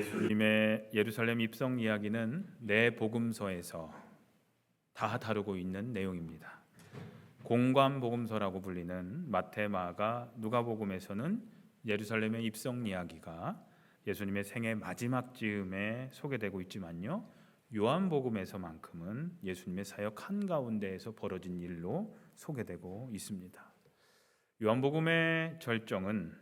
예수님의 예루살렘 입성 이야기는 내 복음서에서 다 다루고 있는 내용입니다. 공관 복음서라고 불리는 마태, 마가, 누가복음에서는 예루살렘의 입성 이야기가 예수님의 생애 마지막 즈음에 소개되고 있지만요. 요한복음에서만큼은 예수님의 사역 한가운데에서 벌어진 일로 소개되고 있습니다. 요한복음의 절정은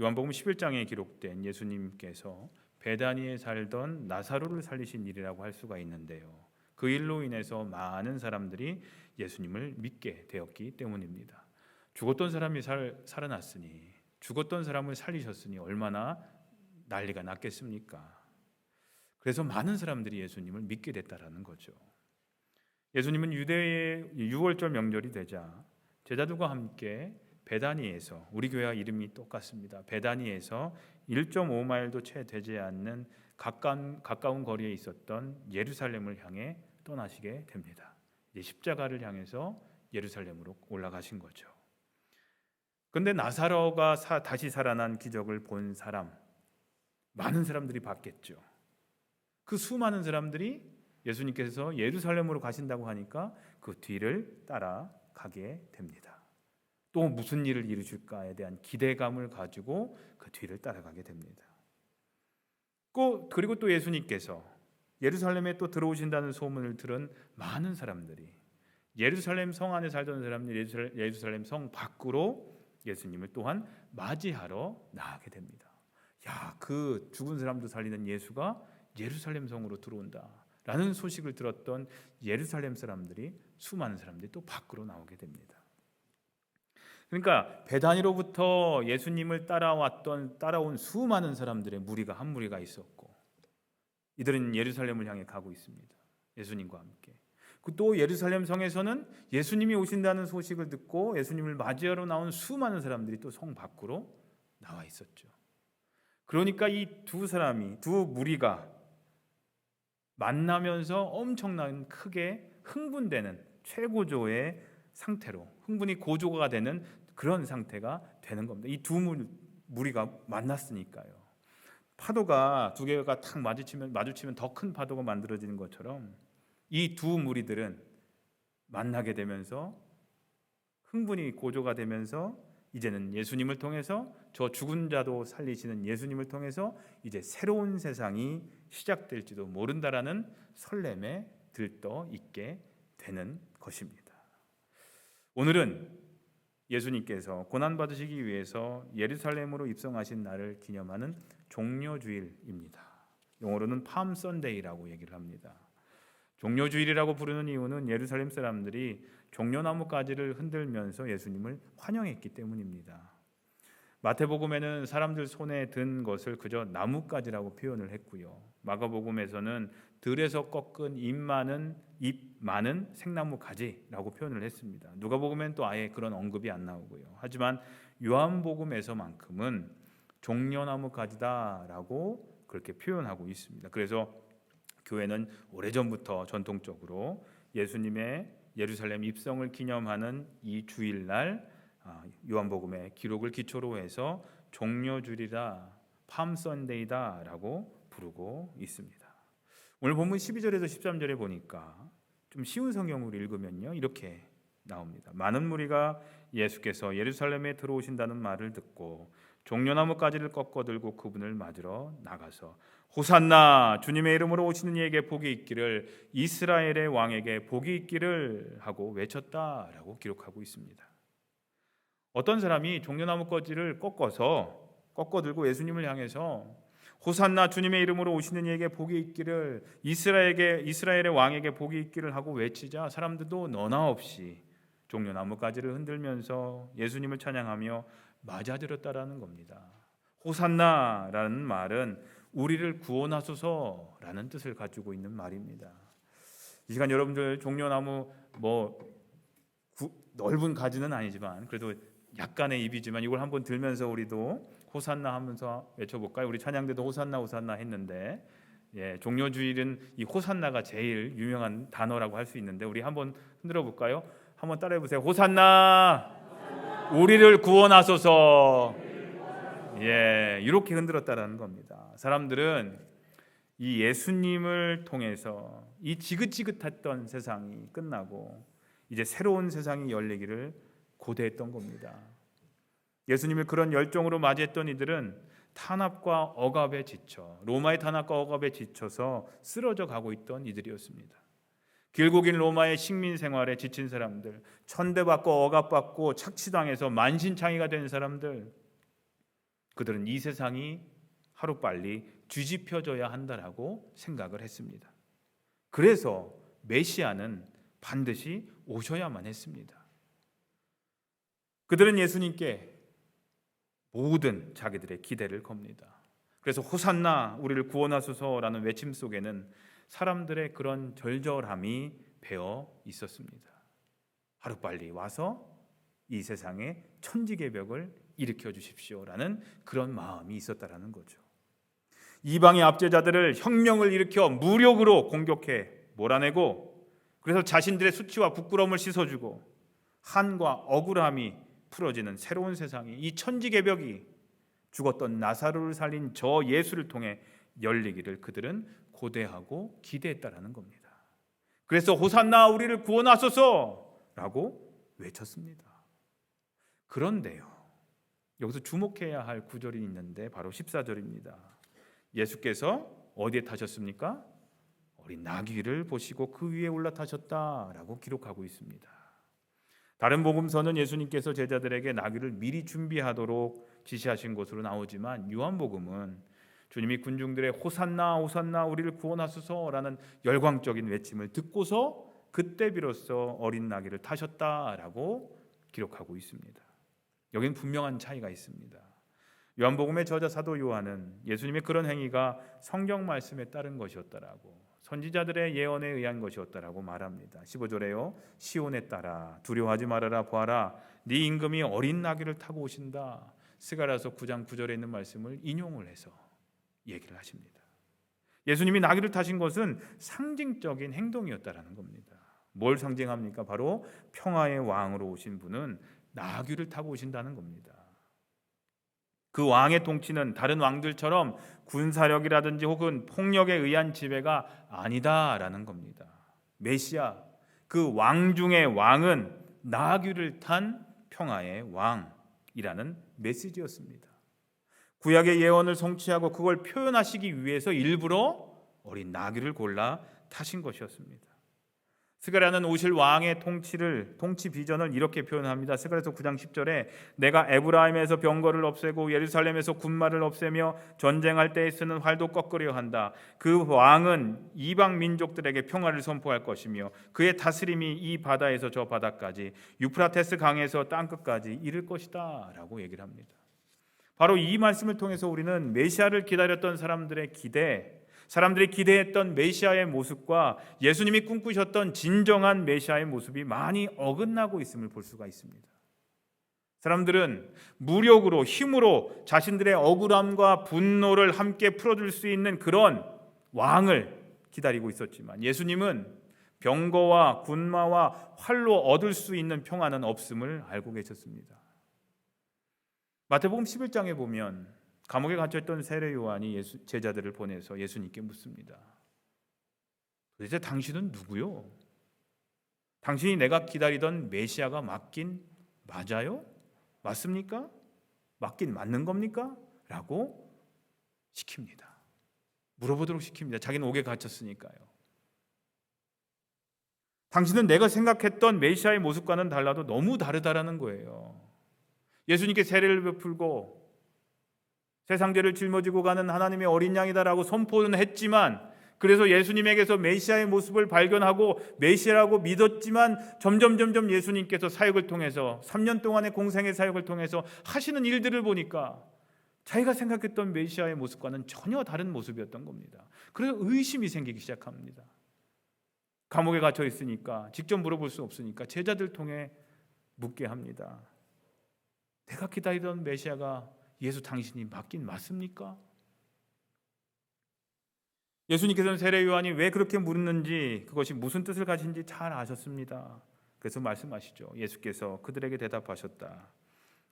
요한복음 11장에 기록된 예수님께서 베다니에 살던 나사로를 살리신 일이라고 할 수가 있는데요. 그 일로 인해서 많은 사람들이 예수님을 믿게 되었기 때문입니다. 죽었던 사람이 살, 살아났으니 죽었던 사람을 살리셨으니 얼마나 난리가 났겠습니까? 그래서 많은 사람들이 예수님을 믿게 됐다라는 거죠. 예수님은 유대의 유월절 명절이 되자 제자들과 함께 베다니에서 우리 교회와 이름이 똑같습니다. 베다니에서 1.5마일도 채 되지 않는 가까운, 가까운 거리에 있었던 예루살렘을 향해 떠나시게 됩니다. 십자가를 향해서 예루살렘으로 올라가신 거죠. 근데 나사로가 사, 다시 살아난 기적을 본 사람 많은 사람들이 봤겠죠. 그 수많은 사람들이 예수님께서 예루살렘으로 가신다고 하니까 그 뒤를 따라가게 됩니다. 또 무슨 일을 이루실까에 대한 기대감을 가지고 그 뒤를 따라가게 됩니다. 그리고 또 예수님께서 예루살렘에 또 들어오신다는 소문을 들은 많은 사람들이 예루살렘 성 안에 살던 사람들이 예루살렘 성 밖으로 예수님을 또한 맞이하러 나가게 됩니다. 야, 그 죽은 사람도 살리는 예수가 예루살렘 성으로 들어온다. 라는 소식을 들었던 예루살렘 사람들이 수많은 사람들이 또 밖으로 나오게 됩니다. 그러니까 베단위로부터 예수님을 따라왔던 따라온 수많은 사람들의 무리가 한 무리가 있었고 이들은 예루살렘을 향해 가고 있습니다. 예수님과 함께. 그또 예루살렘 성에서는 예수님이 오신다는 소식을 듣고 예수님을 맞이하러 나온 수많은 사람들이 또 성 밖으로 나와 있었죠. 그러니까 이 두 사람이 두 무리가 만나면서 엄청난 크게 흥분되는 최고조의 상태로 흥분이 고조가 되는 그런 상태가 되는 겁니다. 이 두 무리가 만났으니까요. 파도가 두 개가 탁 마주치면 마주치면 더 큰 파도가 만들어지는 것처럼 이 두 무리들은 만나게 되면서 흥분이 고조가 되면서 이제는 예수님을 통해서 저 죽은 자도 살리시는 예수님을 통해서 이제 새로운 세상이 시작될지도 모른다라는 설렘에 들떠 있게 되는 것입니다. 오늘은 예수님께서 고난 받으시기 위해서 예루살렘으로 입성하신 날을 기념하는 종료주일입니다. 영어로는 팜 선데이라고 얘기를 합니다. 종료주일이라고 부르는 이유는 예루살렘 사람들이 종려나무 가지를 흔들면서 예수님을 환영했기 때문입니다. 마태복음에는 사람들 손에 든 것을 그저 나뭇가지라고 표현을 했고요. 마가복음에서는 들에서 꺾은 잎 많은 잎 많은 생나무 가지라고 표현을 했습니다. 누가복음엔 또 아예 그런 언급이 안 나오고요. 하지만 요한복음에서만큼은 종려나무 가지다라고 그렇게 표현하고 있습니다. 그래서 교회는 오래전부터 전통적으로 예수님의 예루살렘 입성을 기념하는 이 주일날 아, 요한복음의 기록을 기초로 해서 종료주리다 팜선데이다라고 부르고 있습니다. 오늘 본문 12절에서 13절에 보니까 좀 쉬운 성경으로 읽으면요 이렇게 나옵니다. 많은 무리가 예수께서 예루살렘에 들어오신다는 말을 듣고 종려나무 가지를 꺾어 들고 그분을 맞으러 나가서 호산나 주님의 이름으로 오시는 이에게 복이 있기를 이스라엘의 왕에게 복이 있기를 하고 외쳤다라고 기록하고 있습니다. 어떤 사람이 종려나무 가지를 꺾어서 꺾어 들고 예수님을 향해서 호산나 주님의 이름으로 오시는 이에게 복이 있기를 이스라엘에게 이스라엘의 왕에게 복이 있기를 하고 외치자 사람들도 너나 없이 종려나무 가지를 흔들면서 예수님을 찬양하며 맞아들였다라는 겁니다. 호산나라는 말은 우리를 구원하소서라는 뜻을 가지고 있는 말입니다. 이 시간 여러분들 종려나무 뭐 구, 넓은 가지는 아니지만 그래도 약간의 입이지만 이걸 한번 들면서 우리도 호산나 하면서 외쳐볼까요? 우리 찬양대도 호산나 호산나 했는데 예, 종료주일은 이 호산나가 제일 유명한 단어라고 할 수 있는데 우리 한번 흔들어 볼까요? 한번 따라해 보세요. 호산나, 우리를 구원하소서. 예, 이렇게 흔들었다라는 겁니다. 사람들은 이 예수님을 통해서 이 지긋지긋했던 세상이 끝나고 이제 새로운 세상이 열리기를 고대했던 겁니다. 예수님을 그런 열정으로 맞이했던 이들은 탄압과 억압에 지쳐 로마의 탄압과 억압에 지쳐서 쓰러져 가고 있던 이들이었습니다. 길고 긴 로마의 식민 생활에 지친 사람들, 천대받고 억압받고 착취당해서 만신창이가 된 사람들, 그들은 이 세상이 하루 빨리 뒤집혀져야 한다라고 생각을 했습니다. 그래서 메시아는 반드시 오셔야만 했습니다. 그들은 예수님께 모든 자기들의 기대를 겁니다. 그래서 호산나 우리를 구원하소서라는 외침 속에는 사람들의 그런 절절함이 배어 있었습니다. 하루빨리 와서 이 세상에 천지개벽을 일으켜 주십시오라는 그런 마음이 있었다라는 거죠. 이방의 압제자들을 혁명을 일으켜 무력으로 공격해 몰아내고 그래서 자신들의 수치와 부끄러움을 씻어주고 한과 억울함이 풀어지는 새로운 세상이 이 천지개벽이 죽었던 나사로를 살린 저 예수를 통해 열리기를 그들은 고대하고 기대했다라는 겁니다. 그래서 호산나 우리를 구원하소서라고 외쳤습니다. 그런데요. 여기서 주목해야 할 구절이 있는데 바로 14절입니다. 예수께서 어디에 타셨습니까? 어린 나귀를 보시고 그 위에 올라타셨다라고 기록하고 있습니다. 다른 복음서는 예수님께서 제자들에게 나귀를 미리 준비하도록 지시하신 것으로 나오지만 요한복음은 주님이 군중들의 호산나 호산나 우리를 구원하소서라는 열광적인 외침을 듣고서 그때 비로소 어린 나귀를 타셨다라고 기록하고 있습니다. 여기는 분명한 차이가 있습니다. 요한복음의 저자 사도 요한은 예수님의 그런 행위가 성경 말씀에 따른 것이었다라고 선지자들의 예언에 의한 것이었다라고 말합니다. 15절에요. 시온에 따라 두려워하지 말아라 보아라 네 임금이 어린 나귀를 타고 오신다. 스가라서 9장 9절에 있는 말씀을 인용을 해서 얘기를 하십니다. 예수님이 나귀를 타신 것은 상징적인 행동이었다라는 겁니다. 뭘 상징합니까? 바로 평화의 왕으로 오신 분은 나귀를 타고 오신다는 겁니다. 그 왕의 통치는 다른 왕들처럼 군사력이라든지 혹은 폭력에 의한 지배가 아니다라는 겁니다. 메시아 그 왕 중의 왕은 나귀를 탄 평화의 왕이라는 메시지였습니다. 구약의 예언을 성취하고 그걸 표현하시기 위해서 일부러 어린 나귀를 골라 타신 것이었습니다. 스가랴는 오실 왕의 통치를 통치 비전을 이렇게 표현합니다. 스가랴서 9장 10절에 내가 에브라임에서 병거를 없애고 예루살렘에서 군마를 없애며 전쟁할 때에 쓰는 활도 꺾으려 한다. 그 왕은 이방 민족들에게 평화를 선포할 것이며 그의 다스림이 이 바다에서 저 바다까지 유프라테스 강에서 땅 끝까지 이를 것이다라고 얘기를 합니다. 바로 이 말씀을 통해서 우리는 메시아를 기다렸던 사람들의 기대 사람들이 기대했던 메시아의 모습과 예수님이 꿈꾸셨던 진정한 메시아의 모습이 많이 어긋나고 있음을 볼 수가 있습니다. 사람들은 무력으로 힘으로 자신들의 억울함과 분노를 함께 풀어줄 수 있는 그런 왕을 기다리고 있었지만 예수님은 병거와 군마와 활로 얻을 수 있는 평화는 없음을 알고 계셨습니다. 마태복음 11장에 보면 감옥에 갇혀 있던 세례 요한이 예수, 제자들을 보내서 예수님께 묻습니다. 도대체 당신은 누구요? 당신이 내가 기다리던 메시아가 맞긴 맞아요? 맞습니까? 맞긴 맞는 겁니까? 라고 시킵니다. 물어보도록 시킵니다. 자기는 옥에 갇혔으니까요. 당신은 내가 생각했던 메시아의 모습과는 달라도 너무 다르다라는 거예요. 예수님께 세례를 베풀고 세상 죄를 짊어지고 가는 하나님의 어린 양이다라고 선포는 했지만 그래서 예수님에게서 메시아의 모습을 발견하고 메시아라고 믿었지만 점점 점점 예수님께서 사역을 통해서 3년 동안의 공생의 사역을 통해서 하시는 일들을 보니까 자기가 생각했던 메시아의 모습과는 전혀 다른 모습이었던 겁니다. 그래서 의심이 생기기 시작합니다. 감옥에 갇혀 있으니까 직접 물어볼 수 없으니까 제자들 통해 묻게 합니다. 내가 기다리던 메시아가 예수 당신이 맞긴 맞습니까? 예수님께서는 세례 요한이 왜 그렇게 물었는지 그것이 무슨 뜻을 가진지 잘 아셨습니다. 그래서 말씀하시죠. 예수께서 그들에게 대답하셨다.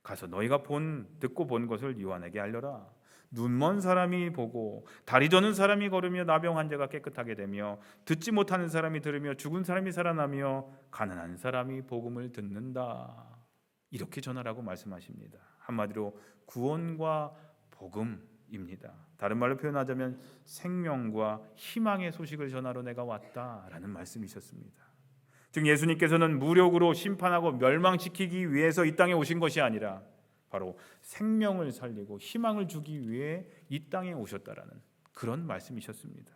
가서 너희가 본 듣고 본 것을 요한에게 알려라. 눈먼 사람이 보고 다리 저는 사람이 걸으며 나병 환자가 깨끗하게 되며 듣지 못하는 사람이 들으며 죽은 사람이 살아나며 가난한 사람이 복음을 듣는다. 이렇게 전하라고 말씀하십니다. 한마디로 구원과 복음입니다. 다른 말로 표현하자면 생명과 희망의 소식을 전하러 내가 왔다라는 말씀이셨습니다. 즉 예수님께서는 무력으로 심판하고 멸망시키기 위해서 이 땅에 오신 것이 아니라 바로 생명을 살리고 희망을 주기 위해 이 땅에 오셨다라는 그런 말씀이셨습니다.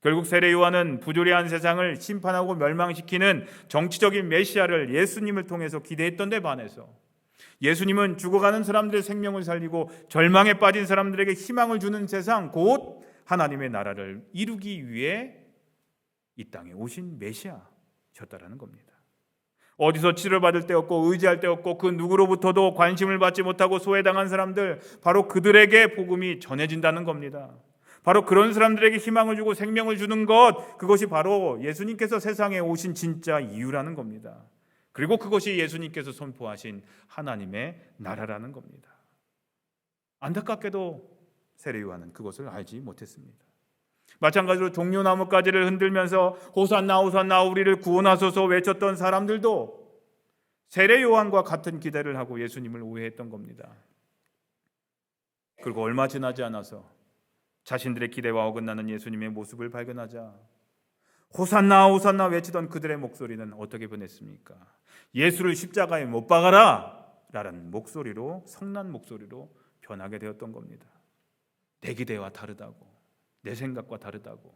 결국 세례 요한은 부조리한 세상을 심판하고 멸망시키는 정치적인 메시아를 예수님을 통해서 기대했던 데 반해서 예수님은 죽어가는 사람들의 생명을 살리고 절망에 빠진 사람들에게 희망을 주는 세상 곧 하나님의 나라를 이루기 위해 이 땅에 오신 메시아셨다라는 겁니다. 어디서 치료받을 데 없고 의지할 데 없고 그 누구로부터도 관심을 받지 못하고 소외당한 사람들 바로 그들에게 복음이 전해진다는 겁니다. 바로 그런 사람들에게 희망을 주고 생명을 주는 것 그것이 바로 예수님께서 세상에 오신 진짜 이유라는 겁니다. 그리고 그것이 예수님께서 선포하신 하나님의 나라라는 겁니다. 안타깝게도 세례 요한은 그것을 알지 못했습니다. 마찬가지로 종려나무 가지를 흔들면서 호산나 호산나 우리를 구원하소서 외쳤던 사람들도 세례 요한과 같은 기대를 하고 예수님을 오해했던 겁니다. 그리고 얼마 지나지 않아서 자신들의 기대와 어긋나는 예수님의 모습을 발견하자 호산나 호산나 외치던 그들의 목소리는 어떻게 변했습니까? 예수를 십자가에 못 박아라! 라는 목소리로 성난 목소리로 변하게 되었던 겁니다. 내 기대와 다르다고 내 생각과 다르다고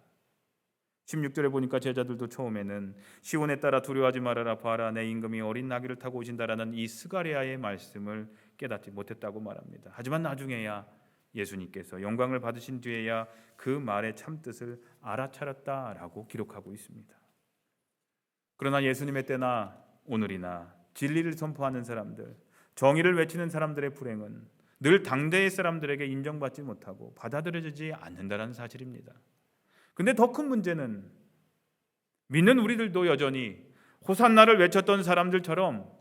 16절에 보니까 제자들도 처음에는 시온에 따라 두려워하지 말아라 봐라 내 임금이 어린 나귀를 타고 오신다라는 이 스가리아의 말씀을 깨닫지 못했다고 말합니다. 하지만 나중에야 예수님께서 영광을 받으신 뒤에야 그 말의 참 뜻을 알아차렸다라고 기록하고 있습니다. 그러나 예수님의 때나 오늘이나 진리를 선포하는 사람들, 정의를 외치는 사람들의 불행은 늘 당대의 사람들에게 인정받지 못하고 받아들여지지 않는다는 사실입니다. 근데 더 큰 문제는 믿는 우리들도 여전히 호산나를 외쳤던 사람들처럼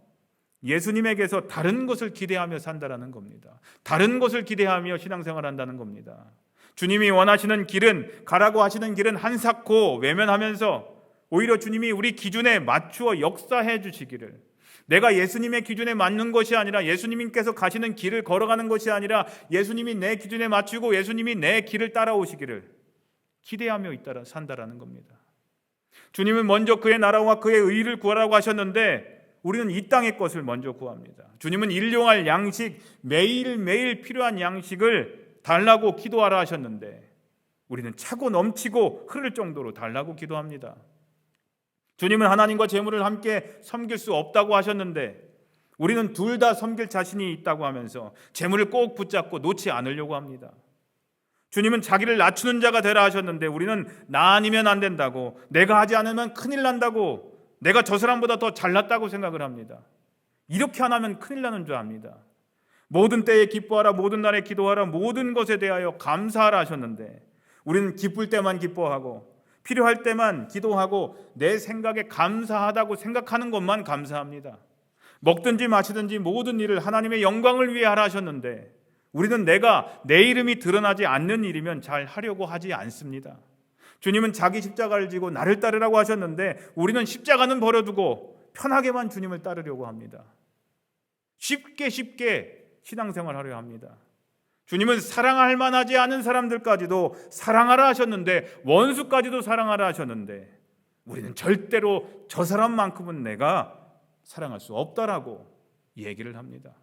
예수님에게서 다른 것을 기대하며 산다라는 겁니다. 다른 것을 기대하며 신앙생활한다는 겁니다. 주님이 원하시는 길은 가라고 하시는 길은 한삭고 외면하면서 오히려 주님이 우리 기준에 맞추어 역사해 주시기를 내가 예수님의 기준에 맞는 것이 아니라 예수님께서 가시는 길을 걸어가는 것이 아니라 예수님이 내 기준에 맞추고 예수님이 내 길을 따라오시기를 기대하며 있다라 산다라는 겁니다. 주님은 먼저 그의 나라와 그의 의를 구하라고 하셨는데 우리는 이 땅의 것을 먼저 구합니다. 주님은 일용할 양식 매일매일 필요한 양식을 달라고 기도하라 하셨는데 우리는 차고 넘치고 흐를 정도로 달라고 기도합니다. 주님은 하나님과 재물을 함께 섬길 수 없다고 하셨는데 우리는 둘 다 섬길 자신이 있다고 하면서 재물을 꼭 붙잡고 놓지 않으려고 합니다. 주님은 자기를 낮추는 자가 되라 하셨는데 우리는 나 아니면 안 된다고 내가 하지 않으면 큰일 난다고 내가 저 사람보다 더 잘났다고 생각을 합니다. 이렇게 안 하면 큰일 나는 줄 압니다. 모든 때에 기뻐하라 모든 날에 기도하라 모든 것에 대하여 감사하라 하셨는데 우리는 기쁠 때만 기뻐하고 필요할 때만 기도하고 내 생각에 감사하다고 생각하는 것만 감사합니다. 먹든지 마시든지 모든 일을 하나님의 영광을 위해 하라 하셨는데 우리는 내가 내 이름이 드러나지 않는 일이면 잘 하려고 하지 않습니다. 주님은 자기 십자가를 지고 나를 따르라고 하셨는데 우리는 십자가는 버려두고 편하게만 주님을 따르려고 합니다. 쉽게 쉽게 신앙생활 하려 합니다. 주님은 사랑할 만하지 않은 사람들까지도 사랑하라 하셨는데 원수까지도 사랑하라 하셨는데 우리는 절대로 저 사람만큼은 내가 사랑할 수 없다라고 얘기를 합니다.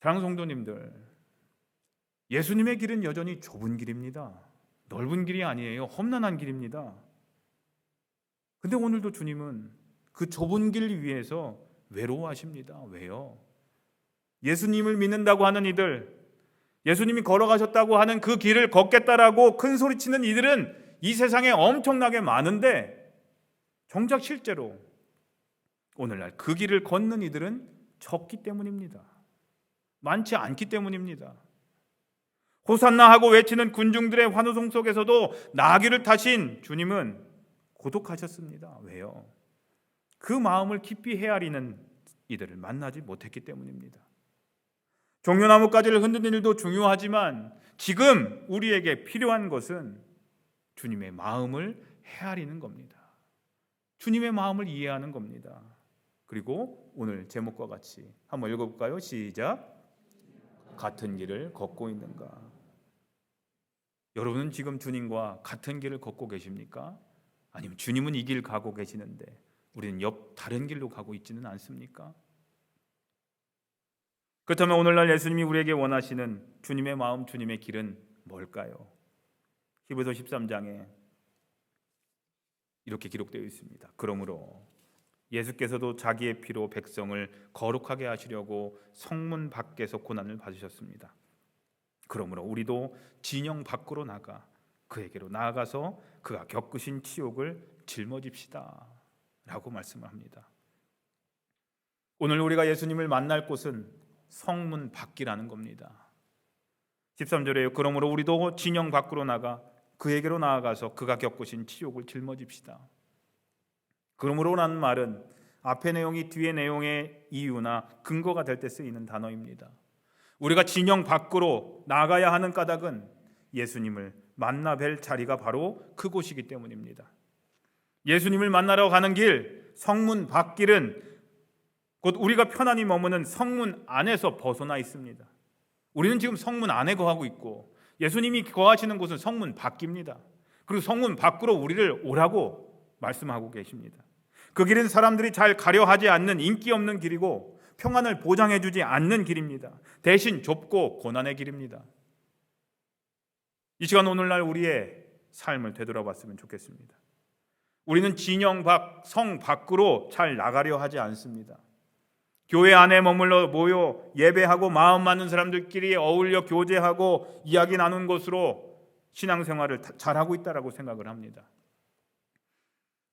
사랑 성도님들, 예수님의 길은 여전히 좁은 길입니다. 넓은 길이 아니에요. 험난한 길입니다. 근데 오늘도 주님은 그 좁은 길 위에서 외로워하십니다. 왜요? 예수님을 믿는다고 하는 이들, 예수님이 걸어가셨다고 하는 그 길을 걷겠다라고 큰 소리치는 이들은 이 세상에 엄청나게 많은데 정작 실제로 오늘날 그 길을 걷는 이들은 적기 때문입니다. 많지 않기 때문입니다. 호산나 하고 외치는 군중들의 환호성 속에서도 나귀를 타신 주님은 고독하셨습니다. 왜요? 그 마음을 깊이 헤아리는 이들을 만나지 못했기 때문입니다. 종려나무 가지를 흔드는 일도 중요하지만 지금 우리에게 필요한 것은 주님의 마음을 헤아리는 겁니다. 주님의 마음을 이해하는 겁니다. 그리고 오늘 제목과 같이 한번 읽어볼까요? 시작. 같은 길을 걷고 있는가? 여러분은 지금 주님과 같은 길을 걷고 계십니까? 아니면 주님은 이 길 가고 계시는데 우리는 옆 다른 길로 가고 있지는 않습니까? 그렇다면 오늘날 예수님이 우리에게 원하시는 주님의 마음, 주님의 길은 뭘까요? 히브리서 13장에 이렇게 기록되어 있습니다. 그러므로 예수께서도 자기의 피로 백성을 거룩하게 하시려고 성문 밖에서 고난을 받으셨습니다. 그러므로 우리도 진영 밖으로 나가 그에게로 나아가서 그가 겪으신 치욕을 짊어집시다. 라고 말씀을 합니다. 오늘 우리가 예수님을 만날 곳은 성문 밖이라는 겁니다. 13절에요. 그러므로 우리도 진영 밖으로 나가 그에게로 나아가서 그가 겪으신 치욕을 짊어집시다. 그러므로라는 말은 앞의 내용이 뒤의 내용의 이유나 근거가 될 때 쓰이는 단어입니다. 우리가 진영 밖으로 나가야 하는 까닭은 예수님을 만나 뵐 자리가 바로 그곳이기 때문입니다. 예수님을 만나러 가는 길, 성문 밖길은 곧 우리가 편안히 머무는 성문 안에서 벗어나 있습니다. 우리는 지금 성문 안에 거하고 있고 예수님이 거하시는 곳은 성문 밖입니다. 그리고 성문 밖으로 우리를 오라고 말씀하고 계십니다. 그 길은 사람들이 잘 가려 하지 않는 인기 없는 길이고 평안을 보장해 주지 않는 길입니다. 대신 좁고 고난의 길입니다. 이 시간 오늘날 우리의 삶을 되돌아봤으면 좋겠습니다. 우리는 진영 밖, 성 밖으로 잘 나가려 하지 않습니다. 교회 안에 머물러 모여 예배하고 마음 맞는 사람들끼리 어울려 교제하고 이야기 나눈 곳으로 신앙생활을 잘하고 있다라고 생각을 합니다.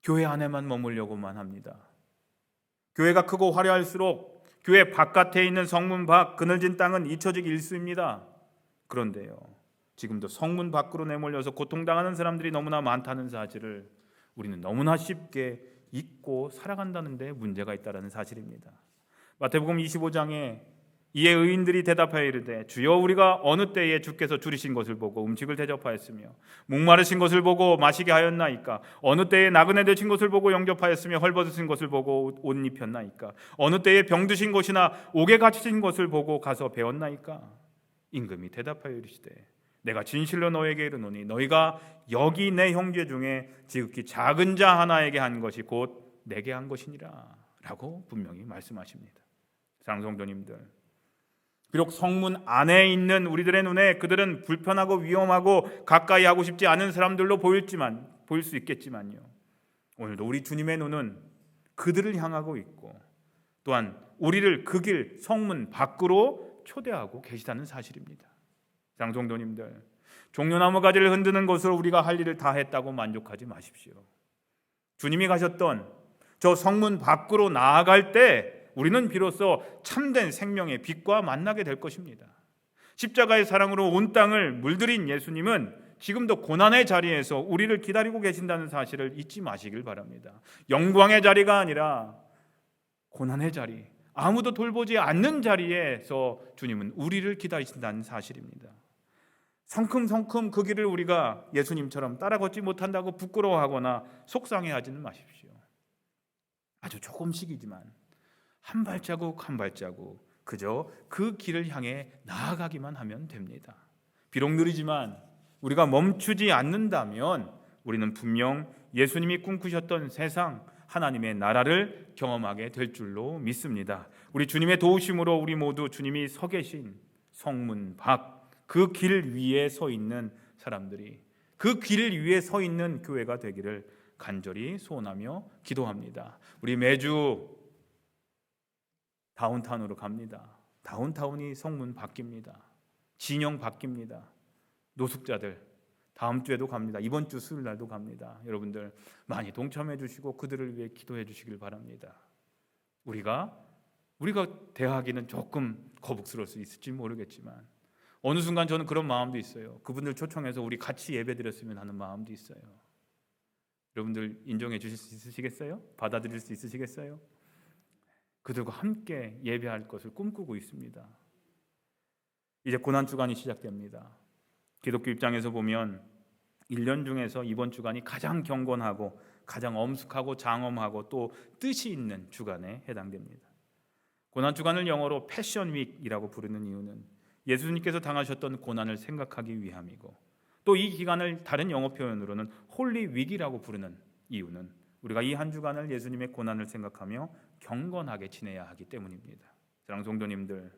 교회 안에만 머물려고만 합니다. 교회가 크고 화려할수록 교회 바깥에 있는 성문 밖 그늘진 땅은 잊혀지기 일쑤입니다. 그런데요. 지금도 성문 밖으로 내몰려서 고통당하는 사람들이 너무나 많다는 사실을 우리는 너무나 쉽게 잊고 살아간다는 데 문제가 있다는 사실입니다. 마태복음 25장에 이에 의인들이 대답하여 이르되 주여 우리가 어느 때에 주께서 줄이신 것을 보고 음식을 대접하였으며 목마르신 것을 보고 마시게 하였나이까? 어느 때에 나그네 되신 것을 보고 영접하였으며 헐벗으신 것을 보고 옷 입혔나이까? 어느 때에 병드신 것이나 옥에 갇히신 것을 보고 가서 배웠나이까? 임금이 대답하여 이르시되 내가 진실로 너에게 이르노니 너희가 여기 내 형제 중에 지극히 작은 자 하나에게 한 것이 곧 내게 한 것이니라라고 분명히 말씀하십니다. 장성도님들 비록 성문 안에 있는 우리들의 눈에 그들은 불편하고 위험하고 가까이 하고 싶지 않은 사람들로 보일지만 보일 수 있겠지만요. 오늘도 우리 주님의 눈은 그들을 향하고 있고 또한 우리를 그 길 성문 밖으로 초대하고 계시다는 사실입니다. 장성도님들 종려나무 가지를 흔드는 것으로 우리가 할 일을 다 했다고 만족하지 마십시오. 주님이 가셨던 저 성문 밖으로 나아갈 때 우리는 비로소 참된 생명의 빛과 만나게 될 것입니다. 십자가의 사랑으로 온 땅을 물들인 예수님은 지금도 고난의 자리에서 우리를 기다리고 계신다는 사실을 잊지 마시길 바랍니다. 영광의 자리가 아니라 고난의 자리, 아무도 돌보지 않는 자리에서 주님은 우리를 기다리신다는 사실입니다. 성큼성큼 그 길을 우리가 예수님처럼 따라 걷지 못한다고 부끄러워하거나 속상해하지는 마십시오. 아주 조금씩이지만 한 발자국 한 발자국 그저 그 길을 향해 나아가기만 하면 됩니다. 비록 느리지만 우리가 멈추지 않는다면 우리는 분명 예수님이 꿈꾸셨던 세상 하나님의 나라를 경험하게 될 줄로 믿습니다. 우리 주님의 도우심으로 우리 모두 주님이 서 계신 성문 밖 그 길 위에 서 있는 사람들이 그길 위에 서 있는 교회가 되기를 간절히 소원하며 기도합니다. 우리 매주 다운타운으로 갑니다. 다운타운이 성문 바뀝니다. 진영 바뀝니다. 노숙자들 다음 주에도 갑니다. 이번 주 수요일 날도 갑니다. 여러분들 많이 동참해 주시고 그들을 위해 기도해 주시길 바랍니다. 우리가 우리가 대하기는 조금 거북스러울 수 있을지 모르겠지만 어느 순간 저는 그런 마음도 있어요. 그분들 초청해서 우리 같이 예배드렸으면 하는 마음도 있어요. 여러분들 인정해 주실 수 있으시겠어요? 받아들일 수 있으시겠어요? 그들과 함께 예배할 것을 꿈꾸고 있습니다. 이제 고난 주간이 시작됩니다. 기독교 입장에서 보면 1년 중에서 이번 주간이 가장 경건하고 가장 엄숙하고 장엄하고 또 뜻이 있는 주간에 해당됩니다. 고난 주간을 영어로 패션 윅이라고 부르는 이유는 예수님께서 당하셨던 고난을 생각하기 위함이고 또 이 기간을 다른 영어 표현으로는 홀리 윅이라고 부르는 이유는 우리가 이 한 주간을 예수님의 고난을 생각하며 경건하게 지내야 하기 때문입니다. 사랑 성도님들,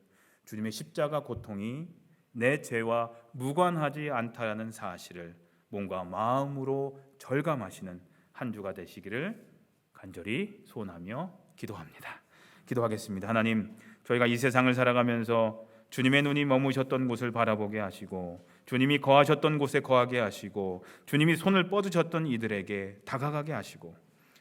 주님의 십자가 고통이 내 죄와 무관하지 않다라는 사실을 몸과 마음으로 절감하시는 한 주가 되시기를 간절히 소원하며 기도합니다. 기도하겠습니다. 하나님, 저희가 이 세상을 살아가면서 주님의 눈이 머무셨던 곳을 바라보게 하시고 주님이 거하셨던 곳에 거하게 하시고 주님이 손을 뻗으셨던 이들에게 다가가게 하시고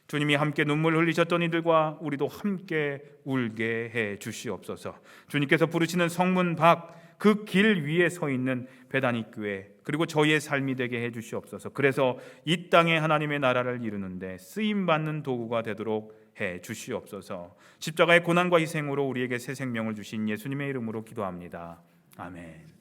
주님이 함께 눈물 흘리셨던 이들과 우리도 함께 울게 해 주시옵소서. 주님께서 부르시는 성문 밖 그 길 위에 서 있는 배단이 교회 그리고 저희의 삶이 되게 해 주시옵소서. 그래서 이 땅에 하나님의 나라를 이루는데 쓰임 받는 도구가 되도록 해 주시옵소서. 십자가의 고난과 희생으로 우리에게 새 생명을 주신 예수님의 이름으로 기도합니다. 아멘.